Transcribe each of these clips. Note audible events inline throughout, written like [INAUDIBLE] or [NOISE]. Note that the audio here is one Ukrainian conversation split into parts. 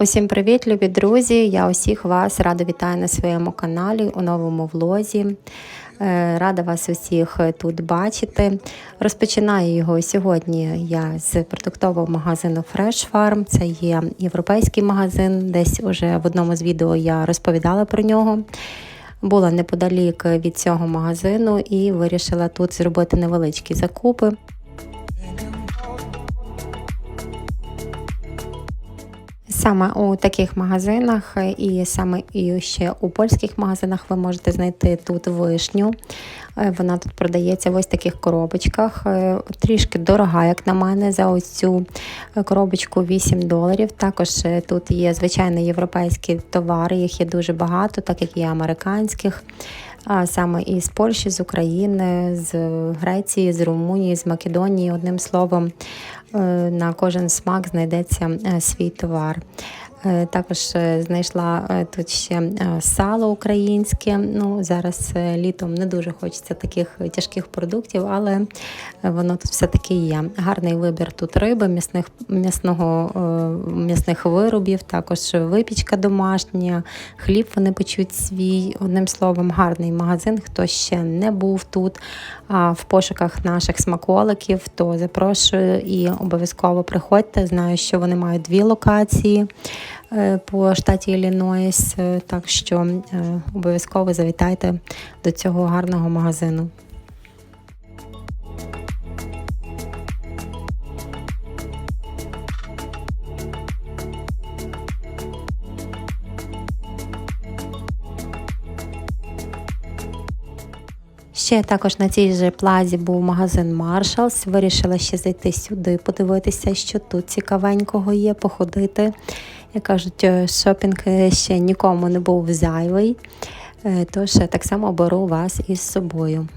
Усім привіт, любі друзі! Я усіх вас радо вітаю на своєму каналі у новому влозі. Е, Рада вас усіх тут бачити. Розпочинаю його сьогодні я з продуктового магазину Fresh Farm. Це є європейський магазин. Десь уже в одному з відео я розповідала про нього. Була неподалік від цього магазину і вирішила тут зробити невеличкі закупи. Саме у таких магазинах і саме і ще у польських магазинах ви можете знайти тут вишню. Е, Вона тут продається в ось таких коробочках. Е, Трішки дорога, як на мене, за ось цю коробочку 8 доларів. Також е, тут є звичайно європейські товари, їх є дуже багато, так як і американських. А саме із Польщі, з України, з Греції, з Румунії, з Македонії. Одним словом, е, на кожен смак знайдеться е, свій товар. Е, Також е, знайшла е, тут ще сало українське. Ну, зараз літом не дуже хочеться таких тяжких продуктів, але воно тут все-таки є. Гарний вибір тут риби, м'ясних, м'ясного, м'ясних виробів, також випічка домашня, хліб вони печуть свій. Одним словом, гарний магазин. Хто ще не був тут а в пошуках наших смаколиків, то запрошую і обов'язково приходьте. Знаю, що вони мають дві локації по штаті Іллінойс, е, так що е, обов'язково завітайте до цього гарного магазину. Ще також на цій же плазі був магазин Маrshalls. Вирішила ще зайти сюди, подивитися, що тут цікавенького є, походити. Як кажуть, е, шопінг е, ще нікому не був зайвий. Е, Тож так само беру вас із собою.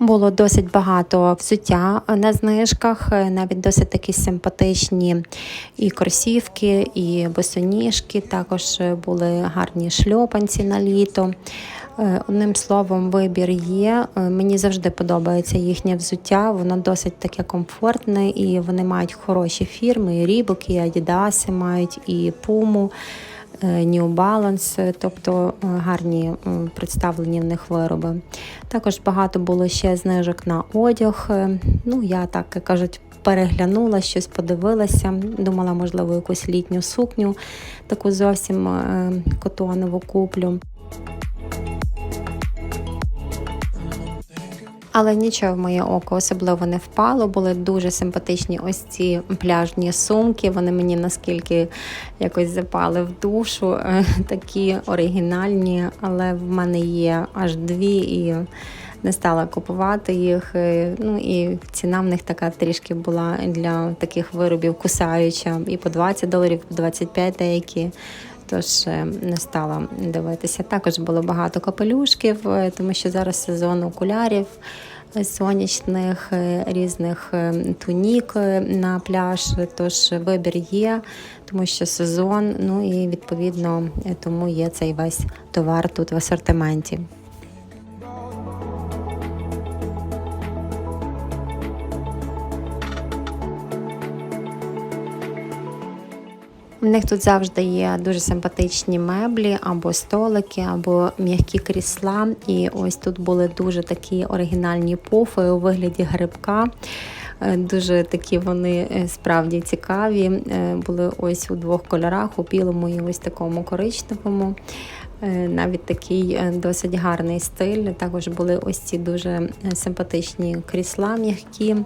Було досить багато взуття на знижках, навіть досить такі симпатичні і кросівки, і босоніжки. Також були гарні шльопанці на літо. Е, Одним словом, вибір є. Е, Мені завжди подобається їхнє взуття. Воно досить таке комфортне і вони мають хороші фірми. І Reebok, і Adidas мають, і Puma. е, New Balance, тобто гарні представлені в них вироби. Також багато було ще знижок на одяг. Ну, я так кажуть, переглянула, щось подивилася. Думала, можливо, якусь літню сукню, таку зовсім котонову куплю. Але нічого в моє око особливо не впало. Були дуже симпатичні ось ці пляжні сумки. Вони мені наскільки якось запали в душу. Е, Такі оригінальні, але в мене є аж дві і не стала купувати їх. Е, Ну і ціна в них така трішки була для таких виробів кусаюча. І по 20 доларів, по 25 деякі. Тож е, не стала дивитися. Також було багато капелюшків, е, тому що зараз сезон окулярів е, сонячних, різних тунік на пляж. Тож вибір є, тому що сезон. Ну і відповідно тому є цей весь товар тут в асортименті. У них тут завжди є дуже симпатичні меблі, або столики, або м'які крісла. І ось тут були дуже такі оригінальні пуфи у вигляді грибка. Е, Дуже такі вони е, справді цікаві. Е, Були ось у двох кольорах, у білому і ось такому коричневому. Навіть такий досить гарний стиль. Також були ось ці дуже симпатичні крісла м'які.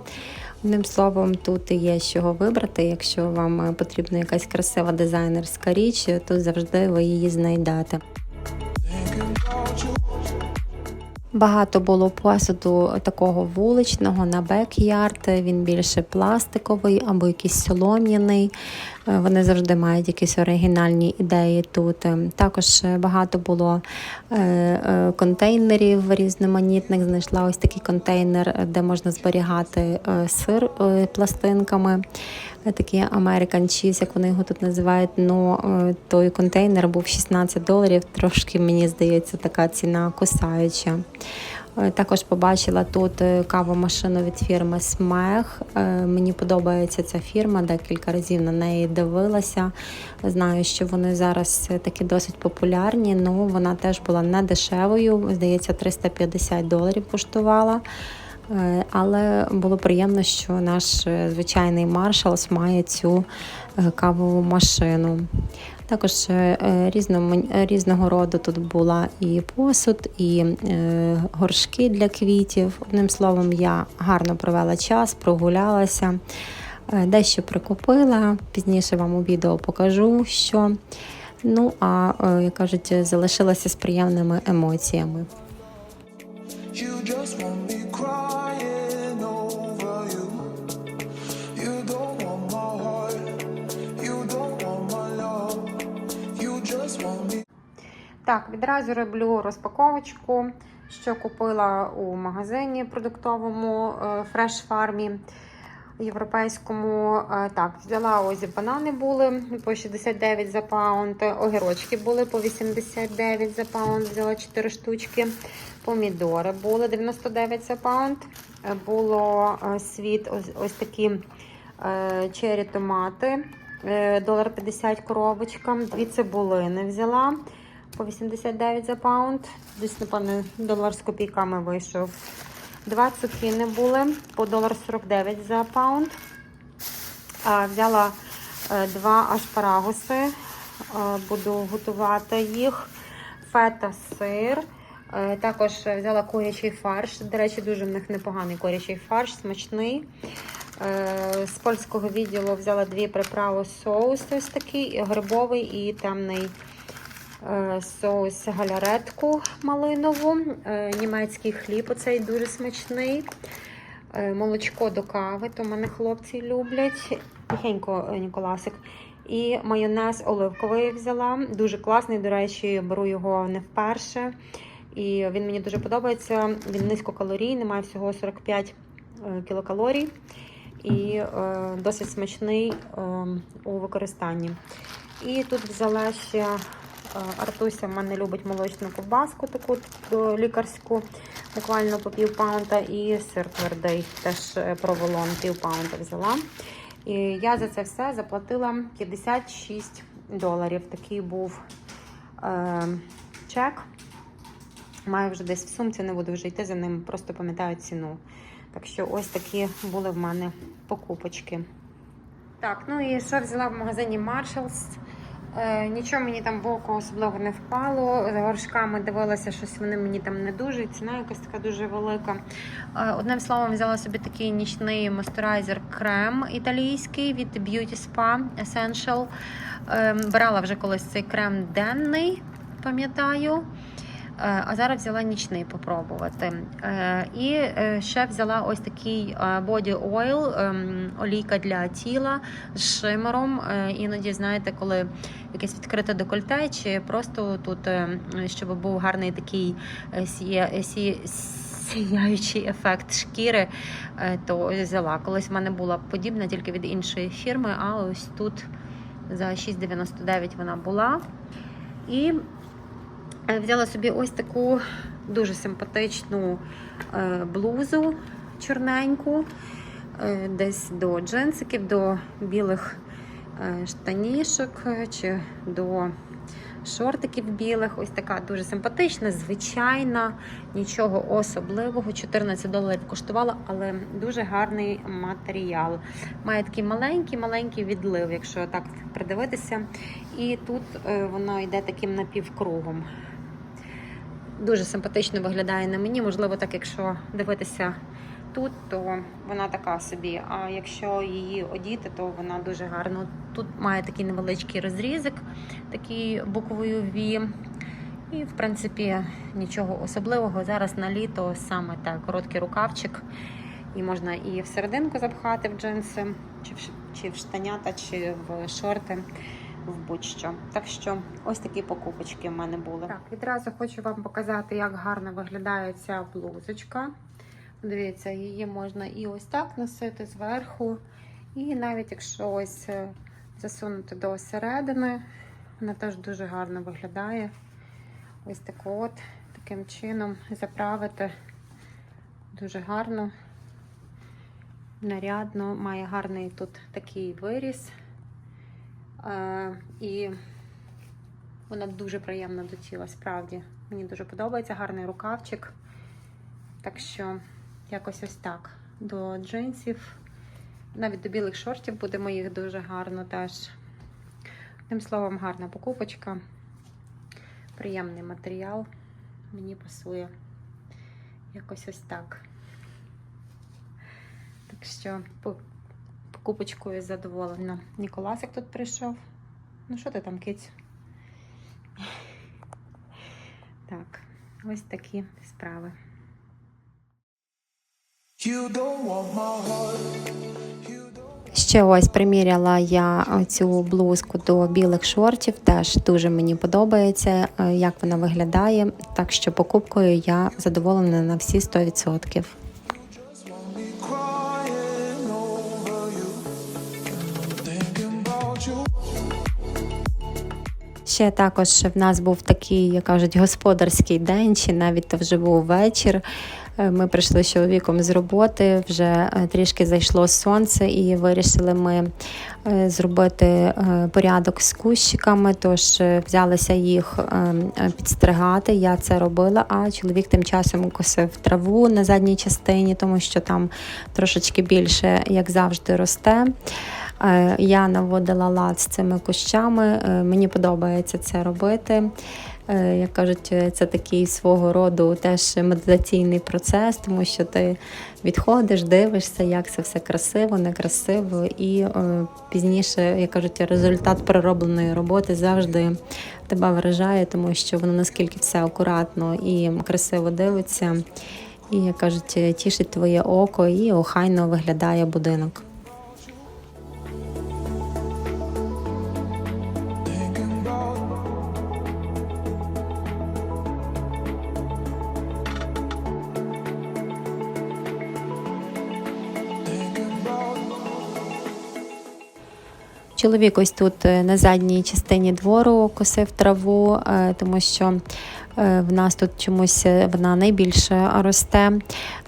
Одним словом, тут є з чого вибрати. Якщо вам е, потрібна якась красива дизайнерська річ, то завжди ви її знайдете. Багато було посуду такого вуличного на бек-ярд. Він більше пластиковий або якийсь солом'яний. Е, Вони завжди мають якісь оригінальні ідеї тут. Е, Також багато було е, е, контейнерів різноманітних. Знайшла ось такий контейнер, де можна зберігати сир пластинками. Е, Такий American Cheese, як вони його тут називають. Ну, той контейнер був 16 доларів. Трошки, мені здається, така ціна кусаюча. Е, Також побачила тут кавомашину від фірми Смех. Мені подобається ця фірма, декілька разів на неї дивилася. Знаю, що вони зараз такі досить популярні. Ну вона теж була не дешевою. Здається, 350 доларів коштувала. Е, Але було приємно, що наш е, звичайний Marshalls має цю е, кавову машину. Також різного роду тут була і посуд, і горшки для квітів. Одним словом, я гарно провела час, прогулялася, дещо прикупила. Пізніше вам у відео покажу, що. Ну, а як кажуть, залишилася з приємними емоціями. You just want me Так, відразу роблю розпаковочку, що купила у магазині продуктовому е, Fresh Farm європейському. Е, Так, взяла ось банани були по 69 за паунд, огірочки були по 89 за паунд, взяла 4 штучки. Помідори були 99 за паунд. Е, Було світ ось, ось такі чері томати. Долар 50 коробочка. Дві цибулини взяла по 89 за паунд. Десь, напевно, долар з копійками вийшов. Два цукіни були по долар 49 за паунд. Взяла е, два ашпарагуси. Е, Буду готувати їх. Фета сир. Е, Також взяла курячий фарш. До речі, дуже в них непоганий курячий фарш, смачний. З польського відділу взяла дві приправи соус ось такий, грибовий і темний соус галяретку малинову, е, німецький хліб, оцей дуже смачний. Е, Молочко до кави, то мене хлопці люблять. Тихенько, е, Ніколасик. І майонез оливковий взяла. Дуже класний, до речі, беру його не вперше. І він мені дуже подобається. Він низькокалорійний, має всього 45 е, кілокалорій. І е, досить смачний е, у використанні. І тут взяла ще е, Артуся в мене любить молочну ковбаску, таку е, лікарську, буквально по пів паунта, і сир твердий, теж е, проволон, пів паунта взяла. І я за це все заплатила 56 доларів. Такий був е, чек. Маю вже десь в сумці, не буду вже йти за ним, просто пам'ятаю ціну. Так що ось такі були в мене покупочки. Так, ну і що взяла в магазині Marshalls. Е, нічого мені там в око особливо не впало. З горшками дивилася, щось вони мені там не дуже. Ціна якась така дуже велика. Е, одним словом, взяла собі такий нічний мастурайзер крем італійський від Beauty Spa Essential. Е, брала вже колись цей крем денний, пам'ятаю. Е, А зараз взяла нічний попробувати. Е, І е, ще взяла ось такий body oil, ем, олійка для тіла з шимером. Іноді, знаєте, коли якесь відкрите декольте, чи просто тут, е, щоб був гарний такий сіяючий ефект шкіри, то взяла. Колись в мене була подібна, тільки від іншої фірми, а ось тут за 6,99 вона була. І Взяла собі ось таку дуже симпатичну е, блузу чорненьку, е, десь до джинсиків, до білих е, штанішок е, чи до шортиків білих. Ось така дуже симпатична, звичайна, нічого особливого. 14 доларів коштувала, але дуже гарний матеріал. Має такий маленький, маленький відлив, якщо так придивитися. І тут е, воно йде таким напівкругом. Дуже симпатично виглядає на мені. Можливо, так, якщо дивитися тут, то вона така собі. А якщо її одіти, то вона дуже гарна. Тут має такий невеличкий розрізик, такий буквою V. І, в принципі, нічого особливого. Зараз на літо саме так, короткий рукавчик. І можна і запхати в джинси, чи в, ш- чи в штанята, чи в шорти, в будь-що. Так що ось такі покупочки в мене були. Так, відразу хочу вам показати, як гарно виглядає ця блузочка. Дивіться, її можна і ось так носити зверху. І навіть якщо ось е, засунути до середини, вона теж дуже гарно виглядає. Ось так от, таким чином заправити Дуже гарно, нарядно, має гарний тут такий виріс. І вона дуже приємна до тіла, справді. Мені дуже подобається гарний рукавчик. Так що якось ось так. До джинсів, навіть до білих шортів буде моїх дуже гарно теж. Тим словом, гарна покупочка. Приємний матеріал. Мені пасує. Якось ось так. Так що по- покупочкою задоволена. Ніколасик тут прийшов. Ну, що ти там, кицю? Так, ось такі справи. Ще ось приміряла я цю блузку до білих шортів. Теж дуже мені подобається, е, як вона виглядає. Так що покупкою я задоволена на всі 100%. Ще також в нас був такий, як кажуть, господарський день, чи навіть то вже був вечір. Е, Ми прийшли з чоловіком з роботи, вже е, трішки зайшло сонце, і вирішили ми е, зробити порядок з кущиками. Тож взялися їх е, е, підстригати. Я це робила, а чоловік тим часом косив траву на задній частині, тому що там трошечки більше, як завжди, росте. Е, Я наводила лад з цими кущами. Е, Мені подобається це робити. Е, Як кажуть, це такий свого роду теж медитаційний процес, тому що ти відходиш, дивишся, як це все красиво, некрасиво, і пізніше, як кажуть, результат переробленої роботи завжди тебе вражає, тому що воно наскільки все акуратно і красиво дивиться. І як кажуть, тішить твоє око і охайно виглядає будинок. Чоловік ось тут е, на задній частині двору косив траву, е, тому що е, в нас тут чомусь вона найбільше росте.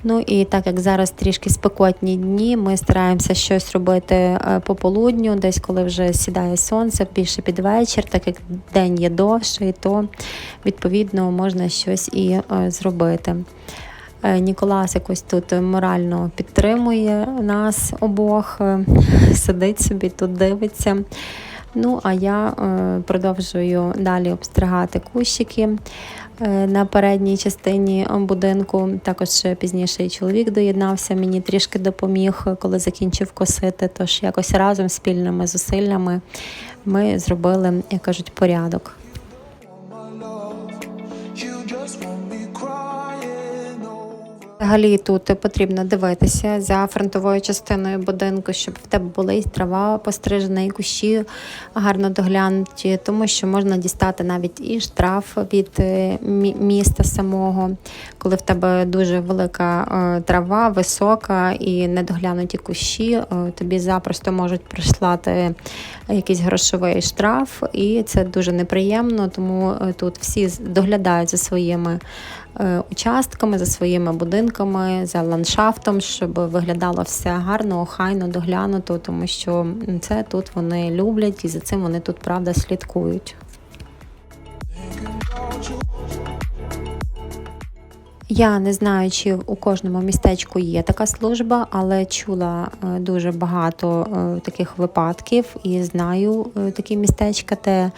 Ну і так як зараз трішки спекотні дні, ми стараємося щось робити е, по полудню, десь коли вже сідає сонце, більше під вечір, так як день є довший, то відповідно можна щось і зробити. Е, Ніколас якось тут морально підтримує нас обох, е, сидить собі тут, дивиться. Ну, а я е, продовжую далі обстригати кущики на передній частині будинку. Також пізніше і чоловік доєднався, мені трішки допоміг, коли закінчив косити. Тож якось разом спільними зусиллями ми зробили, як кажуть, порядок. Взагалі тут потрібно дивитися за фронтовою частиною будинку, щоб в тебе була і трава пострижена, і кущі гарно доглянуті, тому що можна дістати навіть і штраф від е, міста самого, коли в тебе дуже велика е, трава, висока і недоглянуті кущі, е, тобі запросто можуть прислати якийсь грошовий штраф, і це дуже неприємно, тому тут всі доглядають за своїми участками, за своїми будинками, за ландшафтом, щоб виглядало все гарно, охайно, доглянуто, тому що це тут вони люблять і за цим вони тут правда слідкують. Я не знаю, чи у кожному містечку є така служба, але чула е, дуже багато е, таких випадків і знаю е, такі містечка, де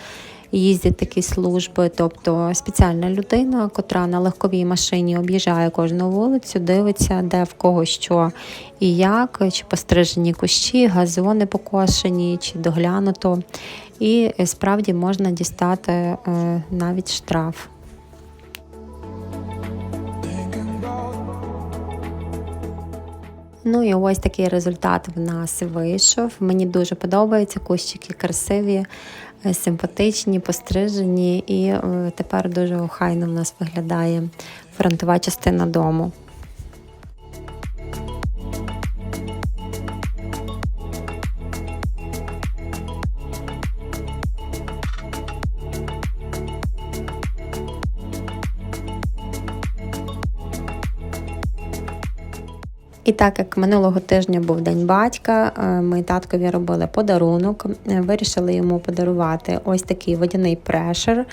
їздять такі служби, тобто спеціальна людина, котра на легковій машині об'їжджає кожну вулицю, дивиться, де в кого що і як, чи пострижені кущі, газони покошені, чи доглянуто. І справді можна дістати е, навіть штраф. Ну і ось такий результат в нас вийшов. Мені дуже подобаються кущики красиві, симпатичні, пострижені, і е, тепер дуже охайно в нас виглядає фронтова частина дому. І так як минулого тижня був день батька, е, ми таткові робили подарунок. Е, Вирішили йому подарувати ось такий водяний прешер.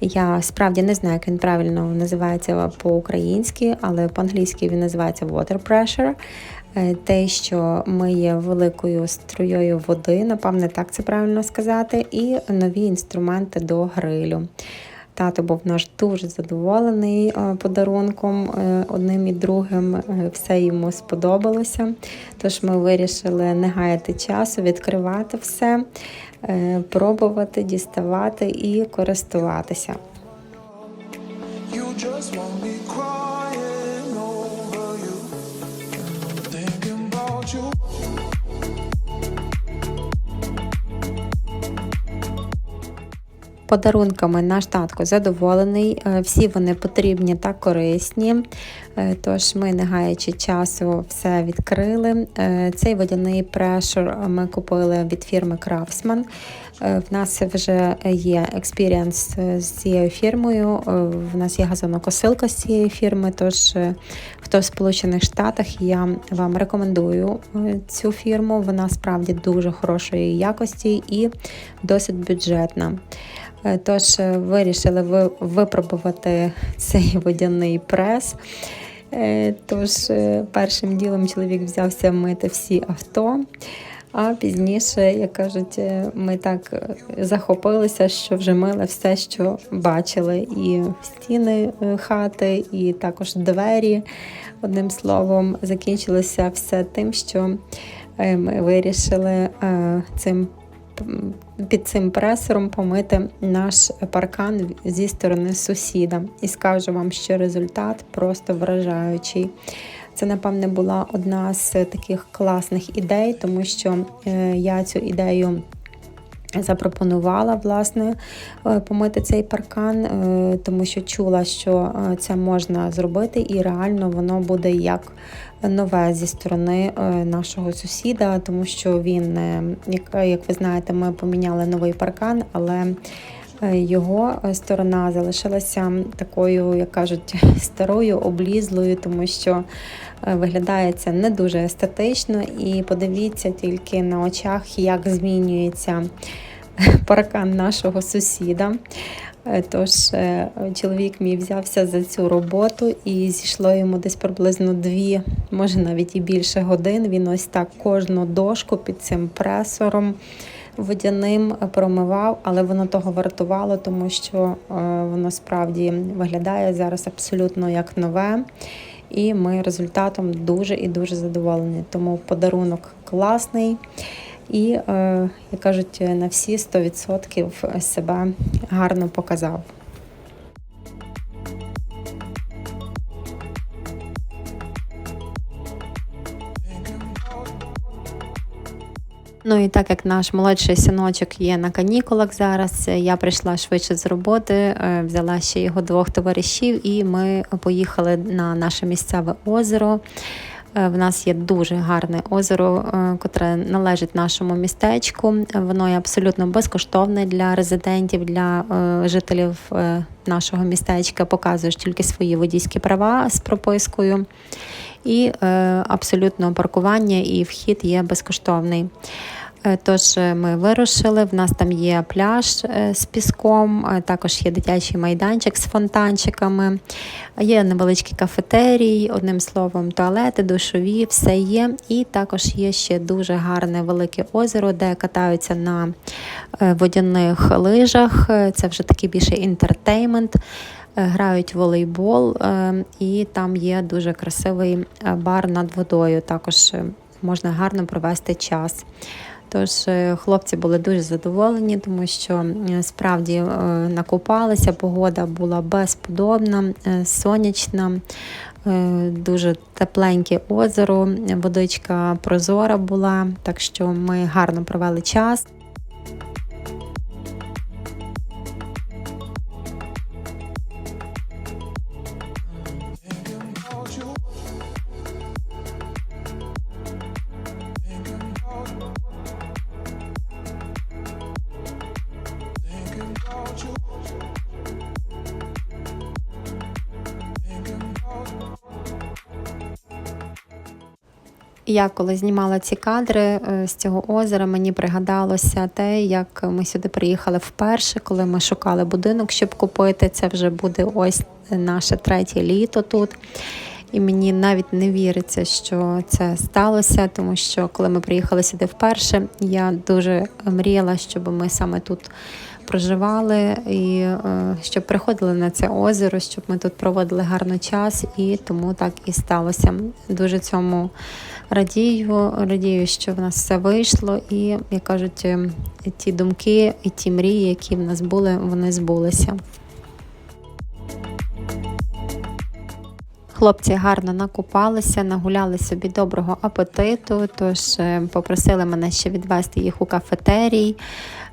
Я справді не знаю, як він правильно називається по-українськи, але по-англійськи він називається water pressure. Е, Те, що миє великою струєю води, напевне, так це правильно сказати, і нові інструменти до грилю. Тато був наш дуже задоволений е, подарунком е, одним і другим. Е, Все йому сподобалося. Тож ми вирішили не гаяти часу, відкривати все, пробувати, діставати і користуватися. You Подарунками наш татко задоволений. Е, Всі вони потрібні та корисні. Е, Тож ми, не гаючи часу, все відкрили. Е, Цей водяний прешер ми купили від фірми Craftsman. Е, В нас вже є експірієнс з цією фірмою. В нас є газонокосилка з цієї фірми. Тож, хто в Сполучених Штатах, я вам рекомендую цю фірму. Вона справді дуже хорошої якості і досить бюджетна. Тож вирішили ви- випробувати [LAUGHS] цей водяний прес. Е, Тож е, першим ділом чоловік взявся мити всі авто. А пізніше, як кажуть, е, ми так захопилися, що вже мили все, що бачили, і стіни хати, і також двері. Одним словом, закінчилося все тим, що ми вирішили цим під цим пресором помити наш паркан зі сторони сусіда. І скажу вам, що результат просто вражаючий. Це, напевне, була одна з таких класних ідей, тому що е, я цю ідею запропонувала власне е, помити цей паркан, е, тому що чула, що е, це можна зробити, і реально воно буде як нове зі сторони нашого сусіда, тому що він, як, ви знаєте, ми поміняли новий паркан, але його сторона залишилася такою, як кажуть, [LAUGHS] старою, облізлою, тому що виглядає це не дуже естетично. І подивіться тільки на очах, як змінюється [LAUGHS] паркан нашого сусіда. Е, Тож е, чоловік мій взявся за цю роботу і зійшло йому десь приблизно дві, може навіть і більше годин. Він ось так кожну дошку під цим пресором водяним промивав, але воно того вартувало, тому що е, воно справді виглядає зараз абсолютно як нове. І ми результатом дуже і дуже задоволені. Тому подарунок класний. І, е, як кажуть, на всі 100% себе гарно показав. Ну і так як наш молодший синочок є на канікулах зараз, е, я прийшла швидше з роботи, е, взяла ще його двох товаришів, і ми поїхали на наше місцеве озеро. Е, В нас є дуже гарне озеро, котре належить нашому містечку. Воно є абсолютно безкоштовне для резидентів, для жителів нашого містечка. Показуєш тільки свої водійські права з пропискою. І е, абсолютно паркування і вхід є безкоштовний. Е, Тож е, ми вирушили. В нас там є пляж з піском, також є дитячий майданчик з фонтанчиками, є невеличкий кафетерій, одним словом, туалети, душові, все є. І також є ще дуже гарне велике озеро, де катаються на водяних лижах. Це вже такий більше інтертеймент. Е, Грають в волейбол, е, і там є дуже красивий е, бар над водою. Також можна гарно провести час. Тож хлопці були дуже задоволені, тому що справді накупалися, погода була безподобна, сонячна, дуже тепленьке озеро, водичка прозора була, так що ми гарно провели час. Я коли знімала ці кадри е, з цього озера, мені пригадалося те, як ми сюди приїхали вперше, коли ми шукали будинок, щоб купити. Це вже буде ось наше третє літо тут. І мені навіть не віриться, що це сталося, тому що коли ми приїхали сюди вперше, я дуже мріяла, щоб ми саме тут проживали і е, щоб приходили на це озеро, щоб ми тут проводили гарний час, і тому так і сталося. Дуже цьому радію, радію, що в нас все вийшло, і як кажуть, е, ті думки і ті мрії, які в нас були, вони збулися. Хлопці гарно накупалися, нагуляли собі доброго апетиту, тож е, попросили мене ще відвести їх у кафетерій.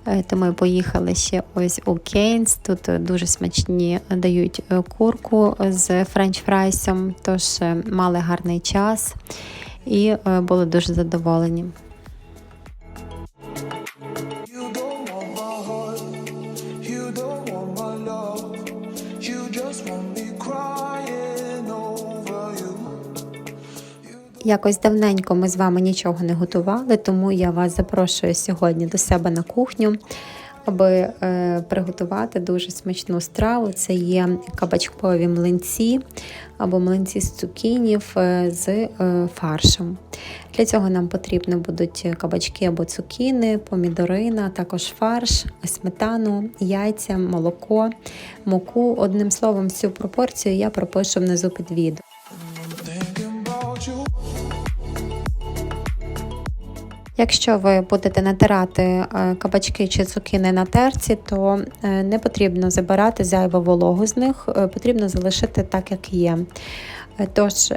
Е, То ми поїхали ще ось у Кейнс. Тут е, дуже смачні дають курку з френч-фрайсом, тож мали гарний час і е, були дуже задоволені. Якось давненько ми з вами нічого не готували, тому я вас запрошую сьогодні до себе на кухню, аби е, приготувати дуже смачну страву. Це є кабачкові млинці або млинці з цукінів е, з е, фаршем. Для цього нам потрібні будуть кабачки або цукіни, помідорина, також фарш, сметану, яйця, молоко, муку. Одним словом, всю пропорцію я пропишу внизу під відео. Якщо ви будете натирати е, кабачки чи цукини на терці, то е, не потрібно забирати зайву вологу з них, е, потрібно залишити так, як є. Тож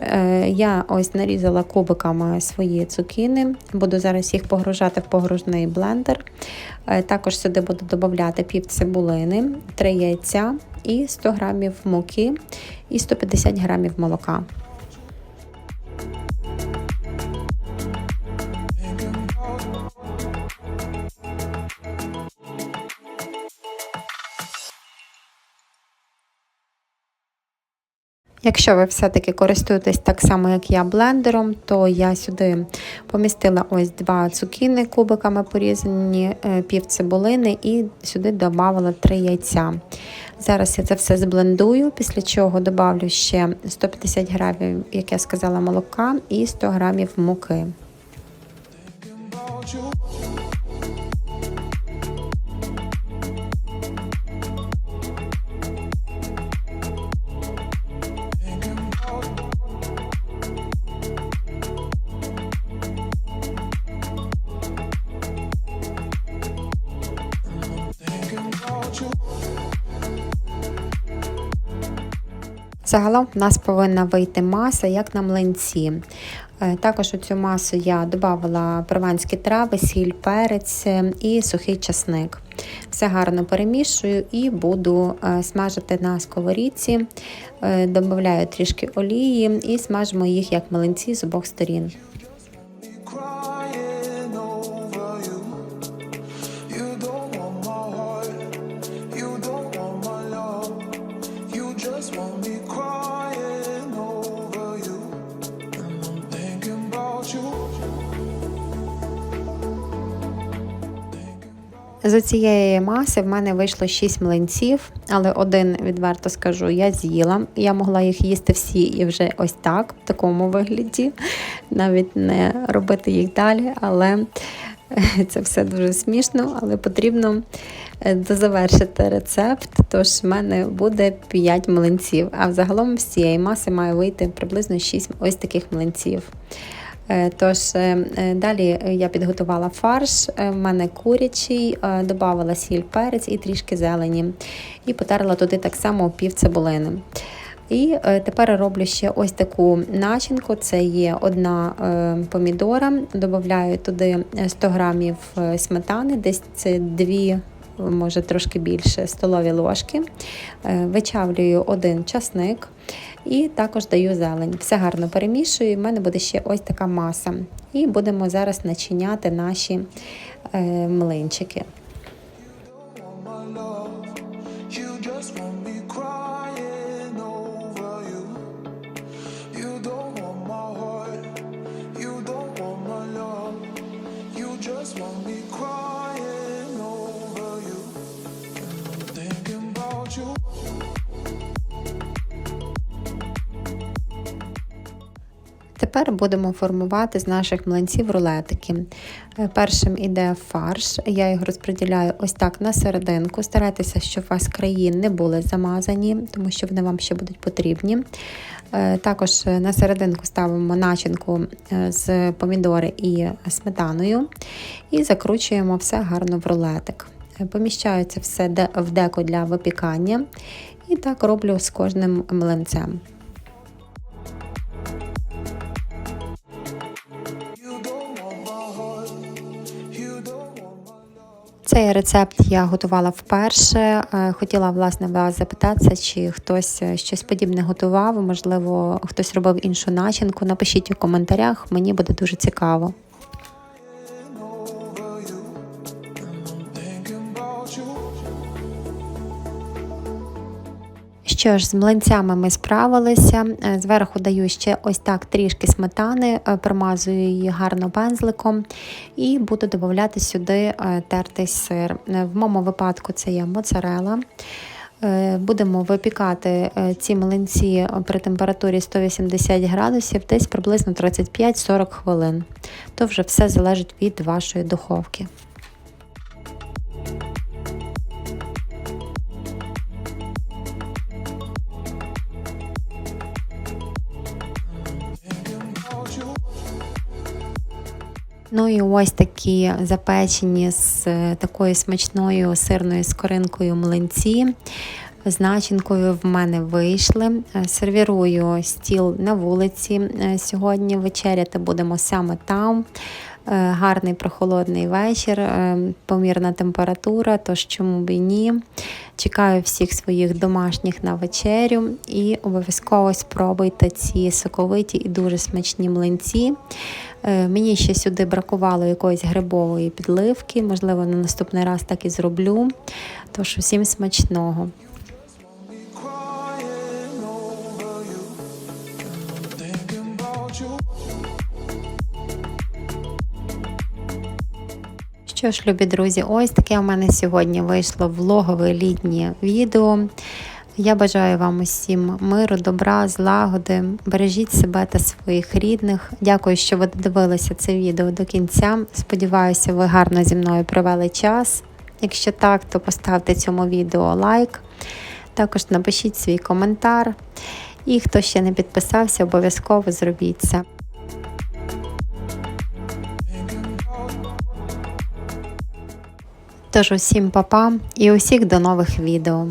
я ось нарізала кубиками свої цукіни, буду зараз їх погружати в погружний блендер. Також сюди буду додати пів цибулини, 3 яйця і 100 грамів муки і 150 грамів молока. Якщо ви все-таки користуєтесь так само, як я, блендером, то я сюди помістила ось два цукіни кубиками порізані, е, пів цибулини і сюди додавала три яйця. Зараз я це все зблендую, після чого додавлю ще 150 грамів, як я сказала, молока і 100 грамів муки. Загалом в нас повинна вийти маса, як на млинці. Е, Також у цю масу я додавала прованські трави, сіль, перець е, і сухий часник. Все гарно перемішую і буду е, смажити на сковорідці. Додаю трішки олії і смажимо їх як млинці з обох сторін. З цієї маси в мене вийшло 6 млинців, але один, відверто скажу, я з'їла. Я могла їх їсти всі і вже ось так, в такому вигляді, навіть не робити їх далі, але е, це все дуже смішно, але потрібно е, дозавершити рецепт. Тож в мене буде 5 млинців, а взагалом з цієї маси має вийти приблизно 6 ось таких млинців. Е, Тож е, е, далі я підготувала фарш, в мене курячий, додавала сіль, перець і трішки зелені. І потерла туди так само пів цибулини. І тепер роблю ще ось таку начинку. Це є одна помідора, додаю туди 100 грамів сметани, десь це дві може трошки більше столові ложки. Вичавлюю один часник і також даю зелень. Все гарно перемішую, в мене буде ще ось така маса. І будемо зараз начиняти наші е, млинчики. Тепер будемо формувати з наших млинців рулетики. Е, Першим іде фарш. Я його розподіляю ось так на серединку. Старайтеся, щоб у вас краї не були замазані, тому що вони вам ще будуть потрібні. Е, Також е, на серединку ставимо начинку з помідори і сметаною і закручуємо все гарно в рулетик. Поміщається все в деко для випікання. І так роблю з кожним млинцем. Цей рецепт я готувала вперше. Е, Хотіла власне вас запитатися, чи хтось е, щось подібне готував, можливо, хтось робив іншу начинку. Напишіть у коментарях, мені буде дуже цікаво. Що ж, з млинцями ми справилися. Е, Зверху даю ще ось так трішки сметани, е, промазую її гарно пензликом і буду додавати сюди е, тертий сир. В моєму випадку це є моцарела. Будемо випікати ці млинці при температурі 180 градусів десь приблизно 35-40 хвилин. То вже все залежить від вашої духовки. Ну і ось такі запечені з е, такою смачною сирною скоринкою млинці. З начинкою в мене вийшли. Е, Сервірую стіл на вулиці. Е, Сьогодні вечеряти будемо саме там. Е, Гарний прохолодний вечір, е, помірна температура, тож чому б і ні. Чекаю всіх своїх домашніх на вечерю і обов'язково спробуйте ці соковиті і дуже смачні млинці. Е, Мені ще сюди бракувало якоїсь грибової підливки, можливо, на наступний раз так і зроблю. Тож усім смачного. Що ж, любі друзі, ось таке у мене сьогодні вийшло влогове літнє відео. Я бажаю вам усім миру, добра, злагоди. Бережіть себе та своїх рідних. Дякую, що ви додивилися це відео до кінця. Сподіваюся, ви гарно зі мною провели час. Якщо так, то поставте цьому відео лайк. Також напишіть свій коментар. І хто ще не підписався, обов'язково зробіть це. Тож усім па-па і усіх до нових відео.